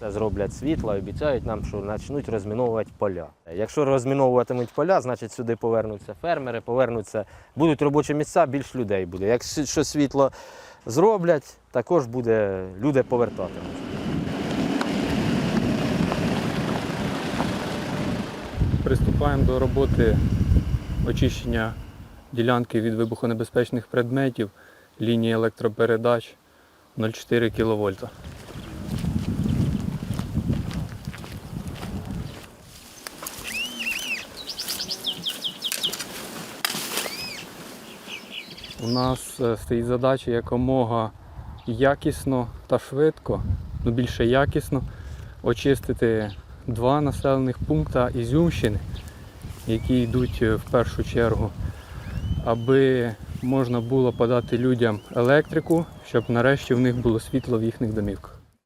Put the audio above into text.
Це зроблять світло, обіцяють нам, що почнуть розміновувати поля. Якщо розміновуватимуть поля, значить сюди повернуться фермери, повернуться, будуть робочі місця, більш людей буде. Якщо світло зроблять, також буде люди повертатимуть. Приступаємо до роботи очищення ділянки від вибухонебезпечних предметів лінії електропередач 0,4 кВт. У нас е, стоїть задача якомога якісно та швидко, ну більше якісно очистити два населених пункти Ізюмщини, які йдуть е, в першу чергу, аби можна було подати людям електрику, щоб нарешті в них було світло в їхніх домівках.